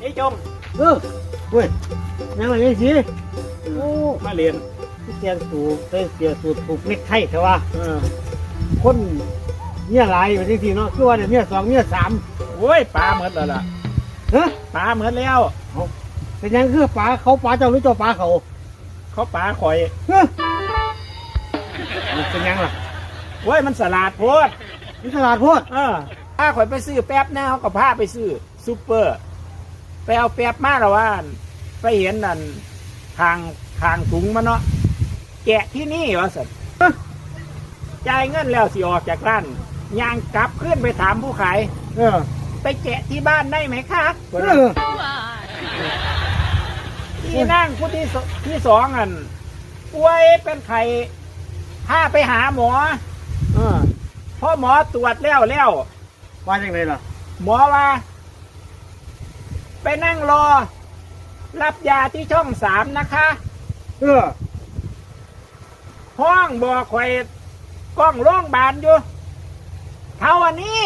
ไอ้จงเออเว้ยยังไงยังสิโอ้มาเรียนที่เตียงสูบใส่เสียสูบผูกเน็กไทแต่ว่าเออคนเนี่ยหลายอยู่ที่ทีเนาะคือว่าเนี่ยเนี่ยสองเนี่ยสามโอ้ยปลาเหมือนแล้วล่ะเฮ้ยปลาเหมือนแล้วเป็นยังคือปลาเขาปลาเจ้าหรือเจ้าปลาเขา เขาปลาข่อยเฮ้ยมันเป็นยังล่ะโอ้ยมันสลัดโพดนี่ตลาดโพดเออพาข่อยไปซื้อแป๊บหน้าเขาก็พาไปซื้อซูเปอร์ ไปเอาแป๊บมาแล้วว่าอั่นไปเห็นนั่นทางทางถุงมันเนาะแกะที่นี่วะสัตว์จ่ายเงินแล้วสิออกจากร้านย่างกลับขึ้นไปถามผู้ขาย เออ ไปแกะที่บ้านได้ไหมคะเออ ที่นั่งผู้ที่สที่สองอันป่วยเป็นไข้พาไปหาหมอเออเพราะหมอตรวจแล้วแล้วว่าจังไงล่ะ หมอว่า ไปนั่งรอ รับยาที่ช่องสามนะคะ เออ ห้องบอกคอยกล้องโรงพยาบาลอยู่ เท่าอันนี้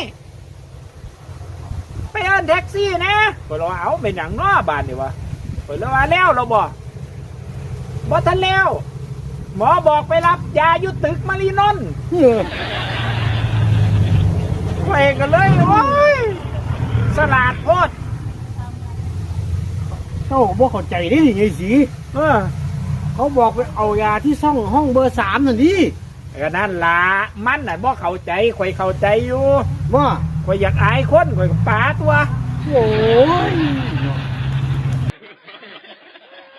ไปเอินแท็กซี่นะไปรอเอาเป็นอย่างน้อบานนี่วะไปรอว่าแล้วเราบอกบอทันแล้ว หมอบอกไปรับยาอยู่ตึกมารีนนท์เออไปกันเลยโอ้ยสลาดโพด เจ้าบ่เข้าใจได้ยังไงสิเออเขาบอกไปเอายาที่ซ่องห้องเบอร์สามนั่นดิก็นั่นละมันน่ะบ่เข้าใจข่อยเข้าใจอยู่ว่าข่อยอยากอายคนข่อยก็ป๋าตัว โอ้ย